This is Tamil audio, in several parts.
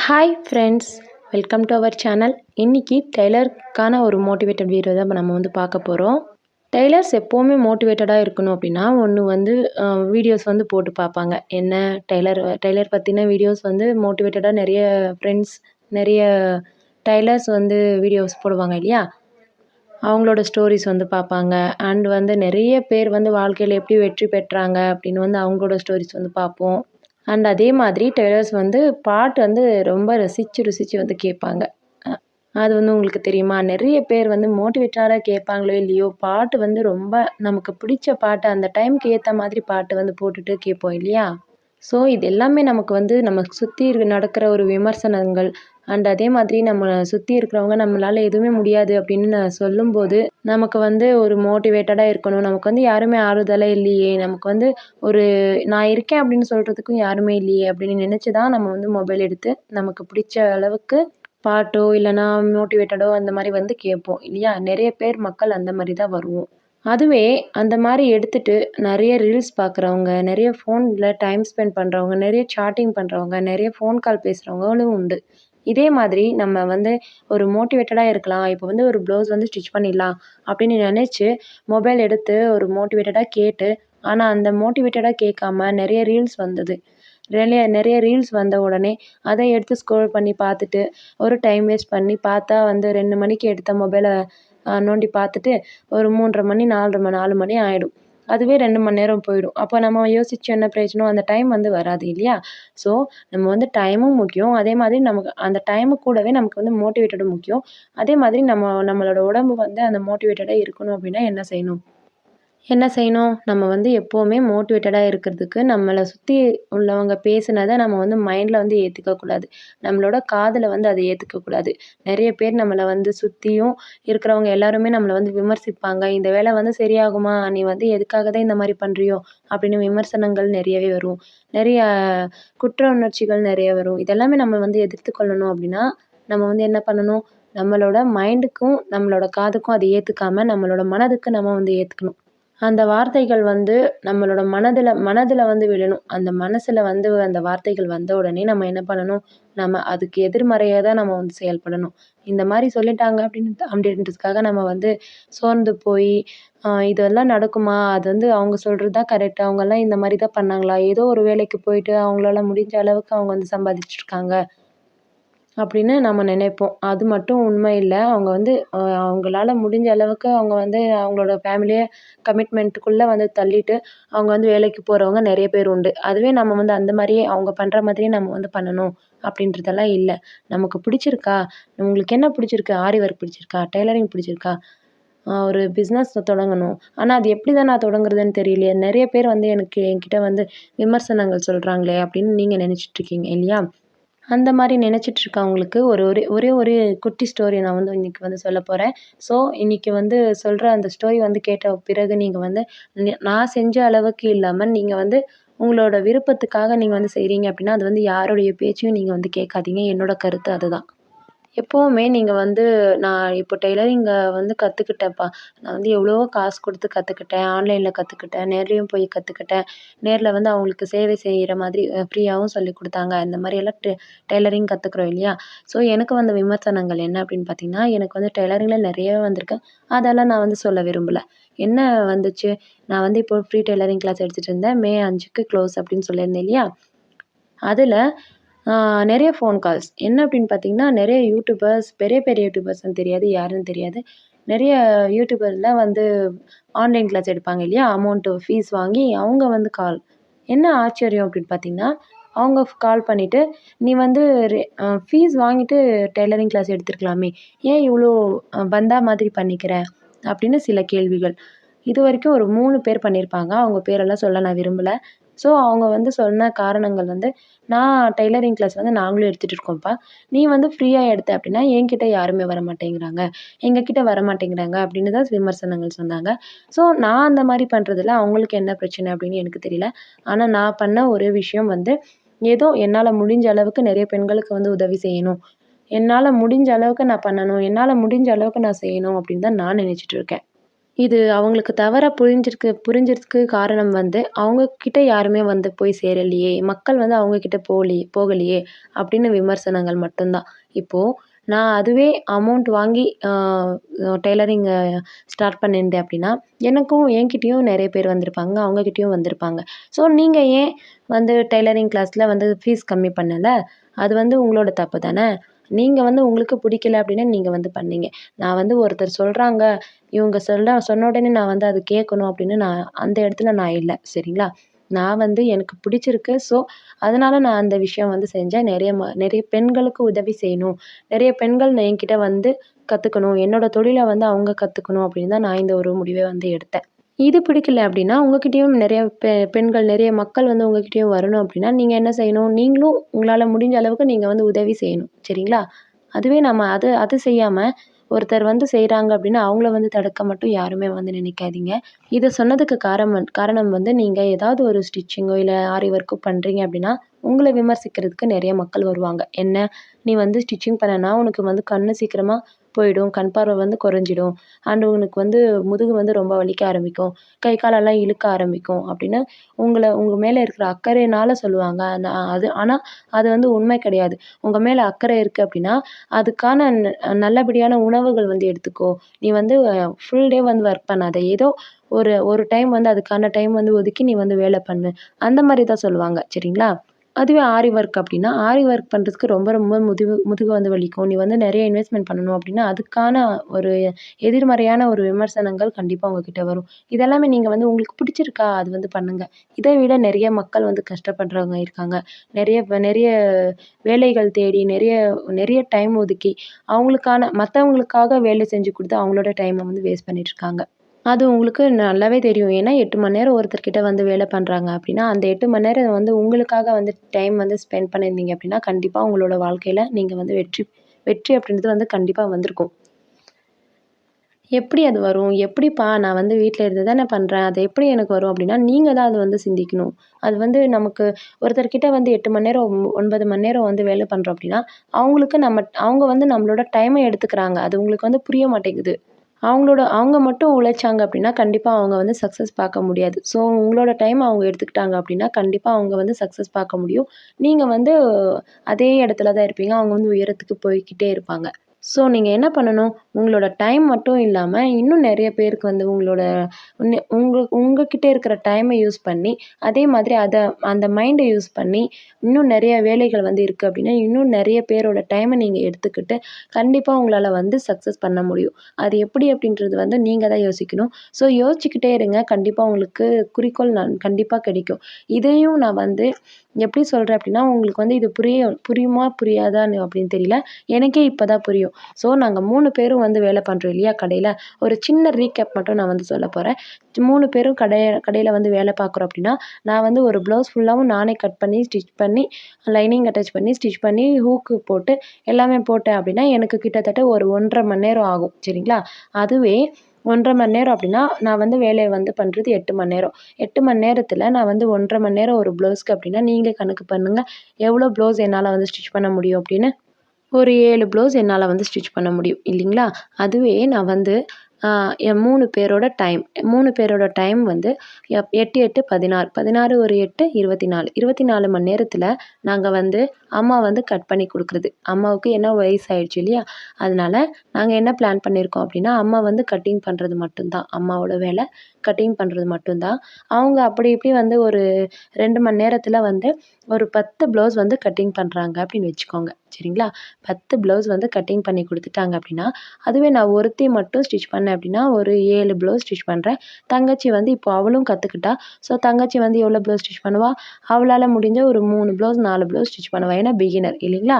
Hi friends welcome to our channel இன்றைக்கி டெய்லருக்கான ஒரு மோட்டிவேட்டட் வீடியோ தான் நம்ம வந்து பார்க்க போகிறோம் டெய்லர்ஸ் எப்போவுமே மோட்டிவேட்டடாக இருக்கணும் அப்படின்னா ஒன்று வந்து வீடியோஸ் வந்து போட்டு பார்ப்பாங்க. என்ன டெய்லர் டெய்லர் பற்றின வீடியோஸ் வந்து மோட்டிவேட்டடாக நிறைய ஃப்ரெண்ட்ஸ் நிறைய டெய்லர்ஸ் வந்து வீடியோஸ் போடுவாங்க இல்லையா? அவங்களோட ஸ்டோரிஸ் வந்து பார்ப்பாங்க. அண்ட் வந்து நிறைய பேர் வந்து வாழ்க்கையில் எப்படி வெற்றி பெற்றாங்க அப்படின்னு வந்து அவங்களோட ஸ்டோரிஸ் வந்து பார்ப்போம். அண்ட் அதே மாதிரி டெய்லர்ஸ் வந்து பாட்டு வந்து ரொம்ப ரசித்து ருசித்து வந்து கேட்பாங்க. அது வந்து உங்களுக்கு தெரியுமா? நிறைய பேர் வந்து மோட்டிவேட்டடாக கேட்பாங்களோ இல்லையோ பாட்டு வந்து ரொம்ப நமக்கு பிடிச்ச பாட்டு அந்த டைமுக்கு ஏற்ற மாதிரி பாட்டு வந்து போட்டுட்டு கேட்போம் இல்லையா? ஸோ இது எல்லாமே நமக்கு வந்து நம்ம சுற்றி நடக்கிற ஒரு விமர்சனங்கள் அண்ட் அதே மாதிரி நம்மளை சுற்றி இருக்கிறவங்க நம்மளால் எதுவுமே முடியாது அப்படின்னு நான் சொல்லும்போது நமக்கு வந்து ஒரு மோட்டிவேட்டடாக இருக்கணும். நமக்கு வந்து யாருமே ஆறுதலே இல்லையே. நமக்கு வந்து ஒரு நான் இருக்கேன் அப்படின்னு சொல்கிறதுக்கும் யாருமே இல்லையே அப்படின்னு நினச்சி தான் நம்ம வந்து மொபைல் எடுத்து நமக்கு பிடிச்ச அளவுக்கு பாட்டோ இல்லைனா மோட்டிவேட்டடோ அந்த மாதிரி வந்து கேட்போம் இல்லையா? நிறைய பேர் மக்கள் அந்த மாதிரி தான் வருவோம். அதுவே அந்த மாதிரி எடுத்துகிட்டு நிறைய ரீல்ஸ் பார்க்குறவங்க நிறைய ஃபோனில் டைம் ஸ்பெண்ட் பண்ணுறவங்க நிறைய சாட்டிங் பண்ணுறவங்க நிறைய ஃபோன் கால் பேசுகிறவங்களும் உண்டு. இதே மாதிரி நம்ம வந்து ஒரு மோட்டிவேட்டடாக இருக்கலாம். இப்போ வந்து ஒரு ப்ளவுஸ் வந்து ஸ்டிச் பண்ணிடலாம் அப்படின்னு நினச்சி மொபைல் எடுத்து ஒரு மோட்டிவேட்டடாக கேட்டு ஆனால் அந்த மோட்டிவேட்டடாக கேட்காம நிறைய ரீல்ஸ் வந்தது. நிறைய நிறைய ரீல்ஸ் வந்த உடனே அதை எடுத்து ஸ்க்ரோல் பண்ணி பார்த்துட்டு ஒரு டைம் வேஸ்ட் பண்ணி பார்த்தா வந்து ரெண்டு மணிக்கு எடுத்த மொபைலை நோண்டி பார்த்துட்டு ஒரு மூன்றரை மணி நாலரை மணி நாலு மணி ஆகிடும் அதுவே ரெண்டு மணி நேரம் போயிடும். அப்போ நம்ம யோசிச்சு என்ன பிரயோஜனம்? அந்த டைம் வந்து வராது இல்லையா? ஸோ நம்ம வந்து டைமும் முக்கியம். அதே மாதிரி நமக்கு அந்த டைமு கூடவே நமக்கு வந்து மோட்டிவேட்டடும் முக்கியம். அதே மாதிரி நம்ம நம்மளோட உடம்பு வந்து அந்த மோட்டிவேட்டடாக இருக்கணும் அப்படின்னா என்ன செய்யணும்? என்ன செய்யணும்? நம்ம வந்து எப்போவுமே மோட்டிவேட்டடாக இருக்கிறதுக்கு நம்மளை சுற்றி உள்ளவங்க பேசுனதை நம்ம வந்து மைண்டில் வந்து ஏற்றுக்கக்கூடாது நம்மளோட காதில் வந்து அதை ஏற்றுக்கக்கூடாது நிறைய பேர் நம்மளை வந்து சுற்றியும் இருக்கிறவங்க எல்லாருமே நம்மளை வந்து விமர்சிப்பாங்க. இந்த வேலை வந்து சரியாகுமா? நீ வந்து எதுக்காக தான் இந்த மாதிரி பண்ணுறியோ அப்படின்னு விமர்சனங்கள் நிறையவே வரும். நிறைய குற்ற உணர்ச்சிகள் நிறைய வரும். இதெல்லாமே நம்ம வந்து எதிர்த்து கொள்ளணும் அப்படின்னா நம்ம வந்து என்ன பண்ணணும்? நம்மளோட மைண்டுக்கும் நம்மளோட காதுக்கும் அதை ஏற்றுக்காம நம்மளோட மனதுக்கு நம்ம வந்து ஏற்றுக்கணும் அந்த வார்த்தைகள் வந்து நம்மளோட மனதில் மனதில் வந்து விழணும். அந்த மனசில் வந்து அந்த வார்த்தைகள் வந்த உடனே நம்ம என்ன பண்ணணும்? நம்ம அதுக்கு எதிர்மறையாக தான் நம்ம வந்து செயல்படணும். இந்த மாதிரி சொல்லிட்டாங்க அப்படின்னு அப்படின்றதுக்காக நம்ம வந்து சோர்ந்து போய் இதெல்லாம் நடக்குமா? அது வந்து அவங்க சொல்கிறது தான் கரெக்ட் அவங்கெல்லாம் இந்த மாதிரி தான் பண்ணாங்களா? ஏதோ ஒரு வேலைக்கு போயிட்டு அவங்களால முடிஞ்ச அளவுக்கு அவங்க வந்து சம்பாதிச்சிருக்காங்க அப்படின்னு நம்ம நினைப்போம். அது மட்டும் உண்மை இல்லை. அவங்க வந்து அவங்களால முடிஞ்ச அளவுக்கு அவங்க வந்து அவங்களோட ஃபேமிலியை கமிட்மெண்ட்டுக்குள்ளே வந்து தள்ளிட்டு அவங்க வந்து வேலைக்கு போகிறவங்க நிறைய பேர் உண்டு. அதுவே நம்ம வந்து அந்த மாதிரியே அவங்க பண்ணுற மாதிரியே நம்ம வந்து பண்ணணும் அப்படின்றதெல்லாம் இல்லை. நமக்கு பிடிச்சிருக்கா? உங்களுக்கு என்ன பிடிச்சிருக்கு? ஆரி ஒர்க் பிடிச்சிருக்கா? டெய்லரிங் பிடிச்சிருக்கா? ஒரு பிஸ்னஸ் தொடங்கணும். ஆனால் அது எப்படி தான் நான் தொடங்குறதுன்னு தெரியலையே. நிறைய பேர் வந்து எனக்கு என்கிட்ட வந்து விமர்சனங்கள் சொல்கிறாங்களே அப்படின்னு நீங்கள் நினச்சிட்ருக்கீங்க இல்லையா? அந்த மாதிரி நினச்சிட்ருக்கவங்களுக்கு ஒரு ஒரு ஒரே ஒரு குட்டி ஸ்டோரி நான் வந்து இன்றைக்கி வந்து சொல்ல போகிறேன் ஸோ இன்றைக்கி வந்து சொல்கிற அந்த ஸ்டோரி வந்து கேட்ட பிறகு நீங்கள் வந்து நான் செஞ்ச அளவுக்கு இல்லாமல் நீங்கள் வந்து உங்களோட விருப்பத்துக்காக நீங்கள் வந்து செய்கிறீங்க அப்படின்னா அது வந்து யாருடைய பேச்சையும் நீங்கள் வந்து கேட்காதீங்க. என்னோடய கருத்து அதுதான். எப்போவுமே நீங்கள் வந்து நான் இப்போ டெய்லரிங்கை வந்து கற்றுக்கிட்டேன்ப்பா நான் வந்து எவ்வளவோ காசு கொடுத்து கற்றுக்கிட்டேன் ஆன்லைனில் கற்றுக்கிட்டேன் நேர்லேயும் போய் கற்றுக்கிட்டேன் நேரில் வந்து அவங்களுக்கு சேவை செய்கிற மாதிரி ஃப்ரீயாகவும் சொல்லி கொடுத்தாங்க. இந்த மாதிரியெல்லாம் டெ டெய்லரிங் கற்றுக்குறோம் இல்லையா? ஸோ எனக்கு வந்த விமர்சனங்கள் என்ன அப்படின்னு பார்த்தீங்கன்னா எனக்கு வந்து டெய்லரிங்கில் நிறையவே வந்திருக்கு. அதெல்லாம் நான் வந்து சொல்ல விரும்பலை. என்ன வந்துச்சு? நான் வந்து இப்போ ஃப்ரீ டெய்லரிங் கிளாஸ் எடுத்துகிட்டு இருந்தேன். மே அஞ்சுக்கு க்ளோஸ் அப்படின்னு சொல்லியிருந்தேன் இல்லையா? அதில் நிறைய ஃபோன் கால்ஸ் என்ன அப்படின்னு பார்த்தீங்கன்னா நிறைய யூடியூபர்ஸ் பெரிய பெரிய யூடியூபர்ஸ்னு தெரியாது யாருன்னு தெரியாது. நிறைய யூடியூபர்லாம் வந்து ஆன்லைன் கிளாஸ் எடுப்பாங்க இல்லையா? அமௌண்ட்டு ஃபீஸ் வாங்கி அவங்க வந்து கால் என்ன ஆச்சரியம் அப்படின்னு பார்த்தீங்கன்னா அவங்க கால் பண்ணிவிட்டு நீ வந்து ஃபீஸ் வாங்கிட்டு டெய்லரிங் கிளாஸ் எடுத்துருக்கலாமே. ஏன் இவ்வளோ பந்தா மாதிரி பண்ணிக்கிற? அப்படின்னு சில கேள்விகள். இது வரைக்கும் ஒரு மூணு பேர் பண்ணியிருப்பாங்க அவங்க பேரெல்லாம் சொல்ல நான் விரும்பலை. ஸோ அவங்க வந்து சொன்ன காரணங்கள் வந்து நான் டெய்லரிங் கிளாஸ் வந்து நாங்களும் எடுத்துகிட்டு இருக்கோம்ப்பா. நீ வந்து ஃப்ரீயாக எடுத்த அப்படின்னா என்கிட்ட யாருமே வர மாட்டேங்கிறாங்க எங்கக்கிட்ட வர மாட்டேங்கிறாங்க அப்படின்னு தான் விமர்சனங்கள் சொன்னாங்க. ஸோ நான் அந்த மாதிரி பண்ணுறதுல அவங்களுக்கு என்ன பிரச்சனை அப்படின்னு எனக்கு தெரியல. ஆனால் நான் பண்ண ஒரு விஷயம் வந்து ஏதோ என்னால் முடிஞ்ச அளவுக்கு நிறைய பெண்களுக்கு வந்து உதவி செய்யணும். என்னால் முடிஞ்ச அளவுக்கு நான் பண்ணணும். என்னால் முடிஞ்ச அளவுக்கு நான் செய்யணும் அப்படின்னு தான் நான் நினச்சிட்டு இருக்கேன். இது அவங்களுக்கு தவறாக புரிஞ்சிருக்கு புரிஞ்சிருக்கு காரணம் வந்து அவங்கக்கிட்ட யாருமே வந்து போய் சேரலையே. மக்கள் வந்து அவங்கக்கிட்ட போகலையே போகலையே அப்படின்னு விமர்சனங்கள் மட்டும்தான். இப்போது நான் அதுவே அமௌண்ட் வாங்கி டெய்லரிங்கை ஸ்டார்ட் பண்ணியிருந்தேன் அப்படின்னா எனக்கும் என்கிட்டேயும் நிறைய பேர் வந்திருப்பாங்க அவங்கக்கிட்டயும் வந்திருப்பாங்க. ஸோ நீங்கள் ஏன் வந்து டெய்லரிங் கிளாஸில் வந்து ஃபீஸ் கம்மி பண்ணலை? அது வந்து உங்களோட தப்பு தானே? நீங்கள் வந்து உங்களுக்கு பிடிக்கல அப்படின்னா நீங்கள் வந்து பண்ணீங்க. நான் வந்து ஒருத்தர் சொல்கிறாங்க இவங்க சொல்ல சொன்ன உடனே நான் வந்து அது கேட்கணும் அப்படின்னு நான் அந்த இடத்துல நான் இல்லை சரிங்களா? நான் வந்து எனக்கு பிடிச்சிருக்கு ஸோ அதனால நான் அந்த விஷயம் வந்து செஞ்சேன். நிறைய ம நிறைய பெண்களுக்கு உதவி செய்யணும். நிறைய பெண்கள் என்கிட்ட வந்து கற்றுக்கணும் என்னோடய தொழிலை வந்து அவங்க கற்றுக்கணும் அப்படின்னு தான் நான் இந்த ஒரு முடிவை வந்து எடுத்தேன். இது பிடிக்கல அப்படின்னா உங்ககிட்டயும் நிறைய பெ பெண்கள் நிறைய மக்கள் வந்து உங்ககிட்டயும் வரணும் அப்படின்னா நீங்கள் என்ன செய்யணும்? நீங்களும் உங்களால் முடிஞ்ச அளவுக்கு நீங்கள் வந்து உதவி செய்யணும். சரிங்களா? அதுவே நம்ம அது அது செய்யாமல் ஒருத்தர் வந்து செய்கிறாங்க அப்படின்னா அவங்கள வந்து தடுக்க மட்டும் யாருமே வந்து நினைக்காதீங்க. இதை சொன்னதுக்கு காரணம் காரணம் வந்து நீங்கள் ஏதாவது ஒரு ஸ்டிச்சிங்கோ இல்லை ஆரி ஒர்க்கோ பண்ணுறீங்க அப்படின்னா உங்களை விமர்சிக்கிறதுக்கு நிறைய மக்கள் வருவாங்க. என்ன? நீ வந்து ஸ்டிச்சிங் பண்ணனா உனக்கு வந்து கண் சீக்கிரமாக போயிடும் கண் பார்வை வந்து குறைஞ்சிடும். அண்ட் உனக்கு வந்து முதுகு வந்து ரொம்ப வலிக்க ஆரம்பிக்கும். கை காலெல்லாம் இழுக்க ஆரம்பிக்கும் அப்படின்னு உங்களை உங்கள் மேலே இருக்கிற அக்கறையினால் சொல்லுவாங்க. அது ஆனால் அது வந்து உண்மை கிடையாது. உங்கள் மேலே அக்கறை இருக்குது அப்படின்னா அதுக்கான நல்லபடியான உணவுகள் வந்து எடுத்துக்கோ. நீ வந்து ஃபுல் டே வந்து ஒர்க் பண்ணாத. ஏதோ ஒரு ஒரு டைம் வந்து அதுக்கான டைம் வந்து ஒதுக்கி நீ வந்து வேலை பண்ணு. அந்த மாதிரி தான் சொல்லுவாங்க. சரிங்களா? அதுவே ஆரி ஒர்க் அப்படின்னா ஆரி ஒர்க் பண்ணுறதுக்கு ரொம்ப ரொம்ப முதுகு முதுகு வந்து வலிக்கும். நீ வந்து நிறைய இன்வெஸ்ட்மெண்ட் பண்ணணும் அப்படின்னா அதுக்கான ஒரு எதிர்மறையான ஒரு விமர்சனங்கள் கண்டிப்பாக உங்ககிட்ட வரும். இதெல்லாமே நீங்கள் வந்து உங்களுக்கு பிடிச்சிருக்கா அது வந்து பண்ணுங்கள் இதை விட நிறைய மக்கள் வந்து கஷ்டப்படுறவங்க இருக்காங்க. நிறைய நிறைய வேலைகள் தேடி நிறைய நிறைய டைம் ஒதுக்கி அவங்களுக்கான மற்றவங்களுக்காக வேலை செஞ்சு கொடுத்து அவங்களோட டைமை வந்து வேஸ்ட் பண்ணிகிட்ருக்காங்க அது உங்களுக்கு நல்லாவே தெரியும். ஏன்னா எட்டு மணி நேரம் ஒருத்தர்கிட்ட வந்து வேலை பண்ணுறாங்க அப்படின்னா அந்த எட்டு மணி நேரம் வந்து உங்களுக்காக வந்து டைம் வந்து ஸ்பெண்ட் பண்ணியிருந்தீங்க அப்படின்னா கண்டிப்பாக உங்களோட வாழ்க்கையில் நீங்கள் வந்து வெற்றி வெற்றி அப்படின்றது வந்து கண்டிப்பாக வந்திருக்கும். எப்படி அது வரும்? எப்படிப்பா நான் வந்து வீட்டில் இருந்து தானே பண்ணுறேன் அது எப்படி எனக்கு வரும் அப்படின்னா நீங்கள் தான் அது வந்து சிந்திக்கணும். அது வந்து நமக்கு ஒருத்தர்கிட்ட வந்து எட்டு மணி நேரம் ஒன்பது மணி நேரம் வந்து வேலை பண்ணுறோம் அப்படின்னா அவங்களுக்கு நம்ம அவங்க வந்து நம்மளோட டைமை எடுத்துக்கிறாங்க. அது உங்களுக்கு வந்து புரிய மாட்டேங்குது. அவங்களோட அவங்க மட்டும் உழைச்சாங்க அப்படின்னா கண்டிப்பாக அவங்க வந்து சக்ஸஸ் பார்க்க முடியாது. ஸோ உங்களோட டைம் அவங்க எடுத்துக்கிட்டாங்க அப்படின்னா கண்டிப்பாக அவங்க வந்து சக்ஸஸ் பார்க்க முடியும். நீங்கள் வந்து அதே இடத்துல தான் இருப்பீங்க. அவங்க வந்து உயரத்துக்கு போய்க்கிட்டே இருப்பாங்க. ஸோ நீங்கள் என்ன பண்ணணும்? உங்களோட டைம் மட்டும் இல்லாமல் இன்னும் நிறைய பேருக்கு வந்து உங்களோட உங்கள் உங்கள்கிட்ட இருக்கிற டைமை யூஸ் பண்ணி அதே மாதிரி அதை அந்த மைண்டை யூஸ் பண்ணி இன்னும் நிறைய வேலைகள் வந்து இருக்குது அப்படின்னா இன்னும் நிறைய பேரோட டைமை நீங்கள் எடுத்துக்கிட்டு கண்டிப்பாக உங்களால் வந்து சக்ஸஸ் பண்ண முடியும். அது எப்படி அப்படின்றது வந்து நீங்கள் தான் யோசிக்கணும். ஸோ யோசிச்சுக்கிட்டே இருங்க. கண்டிப்பாக உங்களுக்கு குறிக்கோள் நான் கண்டிப்பாக கிடைக்கும். இதையும் நான் வந்து எப்படி சொல்கிறேன் அப்படின்னா உங்களுக்கு வந்து இது புரியும் புரியுமா புரியாதான்னு அப்படின்னு தெரியல. எனக்கே இப்போ தான் புரியும். ஸோ நாங்கள் மூணு பேரும் வந்து வேலை பண்ணுறோம் இல்லையா கடையில். ஒரு சின்ன ரீகேப் மட்டும் நான் வந்து சொல்ல போகிறேன் மூணு பேரும் கடைய கடையில் வந்து வேலை பார்க்குறோம் அப்படின்னா நான் வந்து ஒரு ப்ளவுஸ் ஃபுல்லாகவும் நானே கட் பண்ணி ஸ்டிச் பண்ணி லைனிங் அட்டாச் பண்ணி ஸ்டிச் பண்ணி ஹூக்கு போட்டு எல்லாமே போட்டேன் அப்படின்னா எனக்கு கிட்டத்தட்ட ஒரு ஒன்றரை மணி நேரம் ஆகும். சரிங்களா? அதுவே ஒன்றரை மணி நேரம் அப்படின்னா நான் வந்து வேலையை வந்து பண்ணுறது எட்டு மணி நேரம். எட்டு மணி நேரத்தில் நான் வந்து ஒன்றரை மணி நேரம் ஒரு ப்ளவுஸ்க்கு அப்படின்னா நீங்களே கணக்கு பண்ணுங்கள் எவ்வளோ ப்ளவுஸ் என்னால் வந்து ஸ்டிச் பண்ண முடியும் அப்படின்னு? ஒரு ஏழு ப்ளவுஸ் என்னால் வந்து ஸ்டிச் பண்ண முடியும். இல்லைங்களா? அதுவே நான் வந்து மூணு பேரோட டைம் மூணு பேரோட டைம் வந்து எட்டு எட்டு பதினாறு. பதினாறு ஒரு எட்டு இருபத்தி நாலு இருபத்தி நாலு மணி நேரத்தில் நாங்கள் வந்து அம்மா வந்து கட் பண்ணி கொடுக்குறது. அம்மாவுக்கு என்ன வயசாயிடுச்சு இல்லையா? அதனால நாங்கள் என்ன பிளான் பண்ணியிருக்கோம் அப்படின்னா அம்மா வந்து கட்டிங் பண்ணுறது மட்டும்தான். அம்மாவோட வேலை கட்டிங் பண்ணுறது மட்டும்தான். அவங்க அப்படி இப்படி வந்து ஒரு ரெண்டு மணி நேரத்தில் வந்து ஒரு பத்து ப்ளவுஸ் வந்து கட்டிங் பண்ணுறாங்க அப்படின்னு வச்சுக்கோங்க. சரிங்களா? பத்து ப்ளவுஸ் வந்து கட்டிங் பண்ணி கொடுத்துட்டாங்க அப்படின்னா அதுவே நான் ஒருத்தி மட்டும் ஸ்டிச் பண்ணேன் அப்படின்னா ஒரு ஏழு ப்ளவுஸ் ஸ்டிச் பண்ணுறேன் தங்கச்சி வந்து இப்போ அவளும் கற்றுக்கிட்டா ஸோ தங்கச்சி வந்து எவ்வளோ ப்ளவுஸ் ஸ்டிச் பண்ணுவாள் அவளால் முடிஞ்ச ஒரு மூணு ப்ளவுஸ் நாலு ப்ளவுஸ் ஸ்டிச் பண்ணுவாள் ஏன்னா பிகினர் இல்லைங்களா?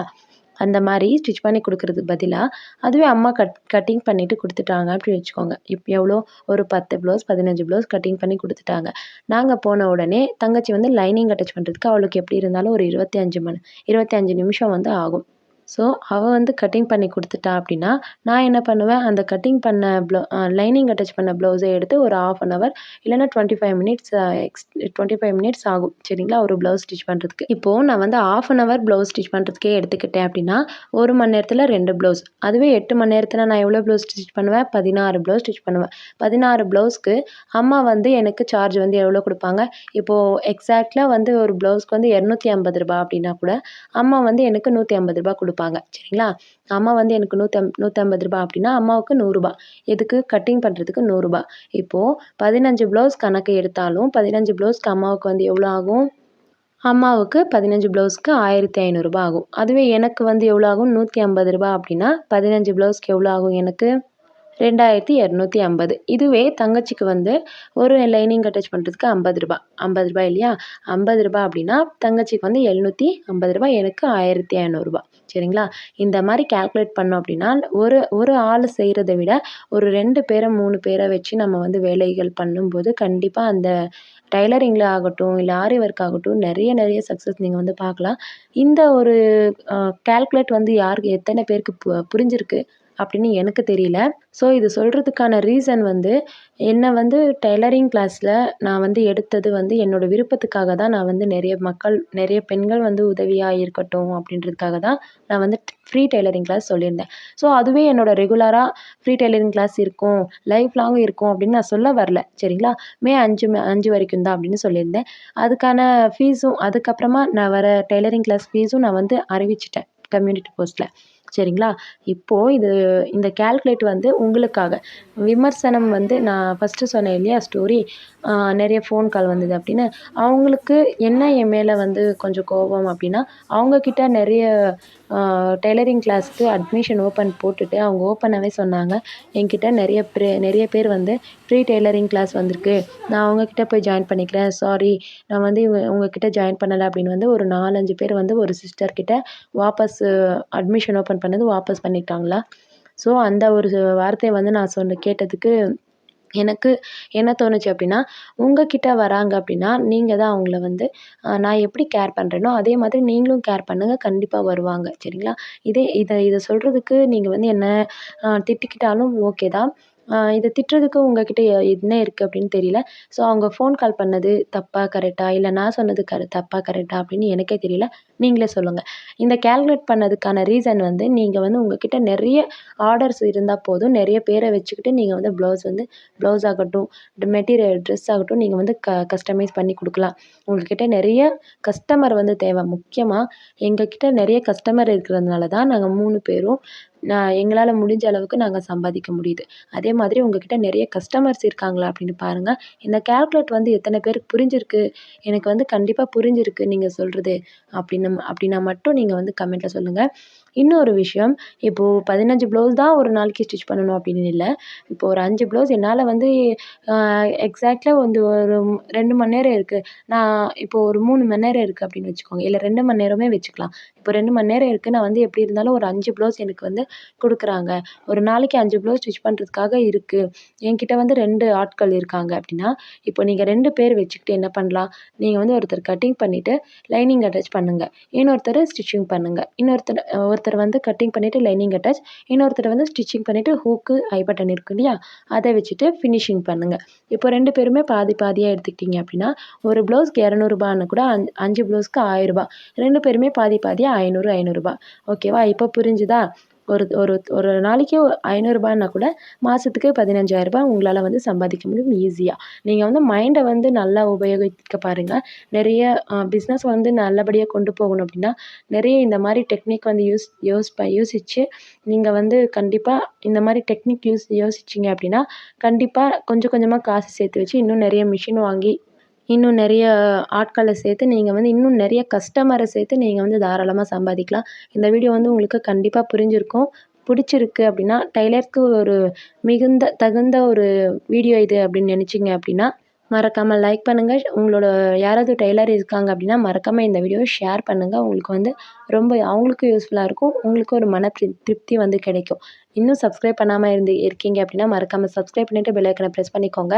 அந்த மாதிரி ஸ்டிச் பண்ணி கொடுக்கறதுக்கு பதிலாக அதுவே அம்மா கட் கட்டிங் பண்ணிவிட்டு கொடுத்துட்டாங்க அப்படின்னு வச்சுக்கோங்க. இப்போ எவ்வளோ? ஒரு பத்து ப்ளவுஸ் பதினஞ்சு ப்ளவுஸ் கட்டிங் பண்ணி கொடுத்துட்டாங்க. நாங்கள் போன உடனே தங்கச்சி வந்து லைனிங் அட்டாச் பண்ணுறதுக்கு அவளுக்கு எப்படி இருந்தாலும் ஒரு இருபத்தி அஞ்சு மணி இருபத்தி அஞ்சு நிமிஷம் வந்து ஆகும். ஸோ அவள் வந்து கட்டிங் பண்ணி கொடுத்துட்டா அப்படின்னா நான் என்ன பண்ணுவேன்? அந்த கட்டிங் பண்ண ப்ளவு லைனிங் அட்டாச் பண்ண ப்ளவுஸை எடுத்து ஒரு ஆஃப் அன் அவர் இல்லைன்னா twenty five minutes X twenty five minutes ஆகும். சரிங்களா? ஒரு ப்ளவுஸ் ஸ்டிச் பண்ணுறதுக்கு இப்போது நான் வந்து half an hour blouse stitch பண்ணுறதுக்கே எடுத்துக்கிட்டேன் அப்படின்னா ஒரு மணி நேரத்தில் ரெண்டு ப்ளவுஸ் அதுவே எட்டு மணி நேரத்தில் நான் எவ்வளோ ப்ளவுஸ் ஸ்டிச் பண்ணுவேன்? பதினாறு ப்ளவுஸ் ஸ்டிச் பண்ணுவேன். பதினாறு ப்ளவுஸ்க்கு அம்மா வந்து எனக்கு சார்ஜ் வந்து எவ்வளோ கொடுப்பாங்க? இப்போது எக்ஸாக்டாக வந்து ஒரு ப்ளவுஸ்க்கு வந்து இரநூத்தி ஐம்பது ரூபா அப்படின்னா கூட அம்மா வந்து எனக்கு நூற்றி ஐம்பது ரூபா கொடுப்பாங்க. சரிங்களா? அம்மா வந்து எனக்கு நூற்றி நூற்றம்பது ரூபா அப்படின்னா அம்மாவுக்கு நூறுரூபா எதுக்கு? கட்டிங் பண்ணுறதுக்கு நூறுரூபா இப்போது பதினஞ்சு ப்ளவுஸ் கணக்கு எடுத்தாலும் பதினஞ்சு ப்ளவுஸ்க்கு அம்மாவுக்கு வந்து எவ்வளோ ஆகும்? அம்மாவுக்கு பதினஞ்சு ப்ளவுஸ்க்கு ஆயிரத்தி ஐநூறுரூபா ஆகும். அதுவே எனக்கு வந்து எவ்வளோ ஆகும்? நூற்றி ஐம்பது ரூபா அப்படின்னா பதினஞ்சு ப்ளவுஸ்க்கு எவ்வளோ ஆகும் எனக்கு? ரெண்டாயிரத்தி இரநூத்தி ஐம்பது. இதுவே தங்கச்சிக்கு வந்து ஒரு லைனிங் அட்டாச் பண்ணுறதுக்கு ஐம்பது ரூபா. ஐம்பது ரூபாய் இல்லையா? ஐம்பது ரூபா அப்படின்னா தங்கச்சிக்கு வந்து எழுநூற்றி ஐம்பது ரூபாய் எனக்கு ஆயிரத்தி ஐநூறுரூபா சரிங்களா? இந்த மாதிரி கால்குலேட் பண்ணோம் அப்படின்னா ஒரு ஒரு ஆள் செய்கிறத விட ஒரு ரெண்டு பேரை மூணு பேரை வச்சு நம்ம வந்து வேலைகள் பண்ணும்போது கண்டிப்பாக அந்த டைலரிங்கில் ஆகட்டும் இல்லை ஆரி ஒர்க் ஆகட்டும் நிறைய நிறைய சக்ஸஸ் நீங்கள் வந்து பார்க்கலாம். இந்த ஒரு கால்குலேட் வந்து யாருக்கு எத்தனை பேருக்கு பு புரிஞ்சிருக்கு? அப்படின்னு எனக்கு தெரியல. ஸோ இது சொல்கிறதுக்கான ரீசன் வந்து என்னை வந்து டெய்லரிங் கிளாஸில் நான் வந்து எடுத்தது வந்து என்னோடய விருப்பத்துக்காக தான் நான் வந்து நிறைய மக்கள் நிறைய பெண்கள் வந்து உதவியாக இருக்கட்டும் அப்படின்றதுக்காக தான் நான் வந்து ஃப்ரீ டெய்லரிங் கிளாஸ் சொல்லியிருந்தேன். ஸோ அதுவே என்னோடய ரெகுலராக ஃப்ரீ டெய்லரிங் கிளாஸ் இருக்கும் லைஃப் லாங் இருக்கும் அப்படின்னு நான் சொல்ல வரல. சரிங்களா? மே அஞ்சு அஞ்சு வரைக்கும் தான் அப்படின்னு சொல்லியிருந்தேன். அதுக்கான ஃபீஸும் அதுக்கப்புறமா நான் வர டெய்லரிங் கிளாஸ் ஃபீஸும் நான் வந்து அறிவிச்சிட்டேன். கம்யூனிட்டி போஸ்ட்டில் சரிங்களா? இப்போது இது இந்த கேல்குலேட் வந்து உங்களுக்காக. விமர்சனம் வந்து நான் ஃபஸ்ட்டு சொன்னேன் இல்லையா ஸ்டோரி நிறைய ஃபோன் கால் வந்தது அப்படின்னு. அவங்களுக்கு என்ன என் மேலே வந்து கொஞ்சம் கோபம் அப்படின்னா அவங்கக்கிட்ட நிறைய டெய்லரிங் கிளாஸ்க்கு அட்மிஷன் ஓப்பன் போட்டுட்டு அவங்க ஓப்பனாகவே சொன்னாங்க. என்கிட்ட நிறைய ப்ரே நிறைய பேர் வந்து ஃப்ரீ டெய்லரிங் கிளாஸ் வந்திருக்கு. நான் அவங்கக்கிட்ட போய் ஜாயின் பண்ணிக்கிறேன். சாரி நான் வந்து உங்ககிட்ட ஜாயின் பண்ணலை அப்படின்னு வந்து ஒரு நாலஞ்சு பேர் வந்து ஒரு சிஸ்டர் வாபஸ் அட்மிஷன் ஓப்பன் பண்ணது வாபஸ் பண்ணிட்டாங்களா? ஸோ அந்த ஒரு வார்த்தையை வந்து நான் சொன்ன கேட்டதுக்கு எனக்கு என்ன தோணுச்சு அப்படின்னா உங்ககிட்ட வராங்க அப்படின்னா நீங்கள் தான் அவங்கள வந்து நான் எப்படி கேர் பண்ணுறேனோ அதே மாதிரி நீங்களும் கேர் பண்ணுங்கள் கண்டிப்பாக வருவாங்க. சரிங்களா? இதே இதை இதை சொல்கிறதுக்கு நீங்கள் வந்து என்ன திட்டிக்கிட்டாலும் ஓகே தான். இதை திட்டுறதுக்கு உங்ககிட்ட என்ன இருக்குது அப்படின்னு தெரியல. ஸோ அவங்க ஃபோன் கால் பண்ணது தப்பாக கரெக்டாக இல்லை நான் சொன்னது கரெ தப்பாக கரெக்டாக அப்படின்னு எனக்கே தெரியல. நீங்களே சொல்லுங்கள் இந்த கேல்குலேட் பண்ணதுக்கான ரீசன் வந்து நீங்கள் வந்து உங்ககிட்ட நிறைய ஆர்டர்ஸ் இருந்தால் போதும் நிறைய பேரை வச்சுக்கிட்டு நீங்கள் வந்து ப்ளவுஸ் வந்து ப்ளவுஸ் ஆகட்டும் மெட்டீரியல் ட்ரெஸ் ஆகட்டும் நீங்கள் வந்து க கஸ்டமைஸ் பண்ணி கொடுக்கலாம். உங்கள்கிட்ட நிறைய கஸ்டமர் வந்து தேவை. முக்கியமாக எங்கக்கிட்ட நிறைய கஸ்டமர் இருக்கிறதுனால தான் நாங்கள் மூணு பேரும் நான் எங்களால் முடிஞ்ச அளவுக்கு நாங்கள் சம்பாதிக்க முடியுது. அதே மாதிரி உங்கக்கிட்ட நிறைய கஸ்டமர்ஸ் இருக்காங்களா அப்படின்னு பாருங்கள் இந்த கேல்குலேட் வந்து எத்தனை பேருக்கு புரிஞ்சிருக்கு? எனக்கு வந்து கண்டிப்பாக புரிஞ்சிருக்கு நீங்கள் சொல்கிறது அப்படின்னு அப்படின்னா மட்டும் நீங்கள் வந்து கமெண்ட்டில் சொல்லுங்கள் இன்னொரு விஷயம் இப்போது பதினஞ்சு ப்ளவுஸ் தான் ஒரு நாளைக்கு ஸ்டிச் பண்ணணும் அப்படின்னு இல்லை. இப்போ ஒரு அஞ்சு ப்ளவுஸ் என்னால் வந்து எக்ஸாக்டாக வந்து ஒரு ரெண்டு மணி நேரம் இருக்குது நான் இப்போது ஒரு மூணு மணி நேரம் இருக்குது அப்படின்னு வச்சுக்கோங்க. இல்லை ரெண்டு மணி நேரமே வச்சுக்கலாம். இப்போ ரெண்டு மணி நேரம் இருக்குது நான் வந்து எப்படி இருந்தாலும் ஒரு அஞ்சு ப்ளவுஸ் எனக்கு வந்து கொடுக்குறாங்க. ஒரு நாளைக்கு அஞ்சு ப்ளவுஸ் ஸ்டிச் பண்ணுறதுக்காக இருக்குது என்கிட்ட வந்து ரெண்டு ஆட்கள் இருக்காங்க அப்படின்னா இப்போ நீங்கள் ரெண்டு பேர் வச்சுக்கிட்டு என்ன பண்ணலாம்? நீங்கள் வந்து ஒருத்தர் கட்டிங் பண்ணிவிட்டு லைனிங் அட்டாச் பண்ணுங்கள் இன்னொருத்தர் ஸ்டிச்சிங் பண்ணுங்கள் இன்னொருத்தர் ஒருத்தர் வந்து கட்டிங் பண்ணிவிட்டு லைனிங் அட்டாச் இன்னொருத்தர் வந்து ஸ்டிச்சிங் பண்ணிவிட்டு ஹூக்கு ஐ பட்டன் இருக்கு இல்லையா? அதை வச்சுட்டு ஃபினிஷிங் பண்ணுங்கள் இப்போ ரெண்டு பேருமே பாதி பாதியாக எடுத்துக்கிட்டிங்க அப்படின்னா ஒரு ப்ளவுஸ்க்கு இரநூறுபான்னு கூட அஞ்சு அஞ்சு ப்ளவுஸ்க்கு ஆயிரரூபா ரெண்டு பேருமே பாதி பாதியாக ஐநூறு ஐநூறுரூபா ஓகேவா இப்போ புரிஞ்சுதா? ஒரு ஒரு ஒரு நாளைக்கு ஐநூறுரூபான்னா கூட மாதத்துக்கு பதினஞ்சாயிரரூபா உங்களால் வந்து சம்பாதிக்க முடியும் ஈஸியாக நீங்கள் வந்து மைண்டை வந்து நல்லா உபயோகிக்க பாருங்கள் நிறைய பிஸ்னஸ் வந்து நல்லபடியாக கொண்டு போகணும் அப்படின்னா நிறைய இந்த மாதிரி டெக்னிக் வந்து யூஸ் யூஸ் ப யோசித்து நீங்கள் வந்து கண்டிப்பாக இந்த மாதிரி டெக்னிக் யூஸ் யோசிச்சிங்க அப்படின்னா கண்டிப்பாக கொஞ்சம் கொஞ்சமாக காசு சேர்த்து வச்சு இன்னும் நிறைய மிஷின் வாங்கி இன்னும் நிறைய ஆட்களை சேர்த்து நீங்கள் வந்து இன்னும் நிறைய கஸ்டமரை சேர்த்து நீங்கள் வந்து தாராளமாக சம்பாதிக்கலாம். இந்த வீடியோ வந்து உங்களுக்கு கண்டிப்பாக புரிஞ்சிருக்கும். பிடிச்சிருக்கு அப்படின்னா டைலருக்கு ஒரு மிகுந்த தகுந்த ஒரு வீடியோ இது அப்படின்னு நினச்சிங்க அப்படின்னா மறக்காமல் லைக் பண்ணுங்கள் உங்களோட யாராவது டெய்லர் இருக்காங்க அப்படின்னா மறக்காமல் இந்த வீடியோவை ஷேர் பண்ணுங்கள் உங்களுக்கு வந்து ரொம்ப அவங்களுக்கும் யூஸ்ஃபுல்லாக இருக்கும். உங்களுக்கு ஒரு மன திருப்தி வந்து கிடைக்கும். இன்னும் சப்ஸ்கிரைப் பண்ணாமல் இருந்து இருக்கீங்க அப்படின்னா மறக்காமல் சப்ஸ்கிரைப் பண்ணிவிட்டு பெல் ஐக்கனை ப்ரெஸ் பண்ணிக்கோங்க.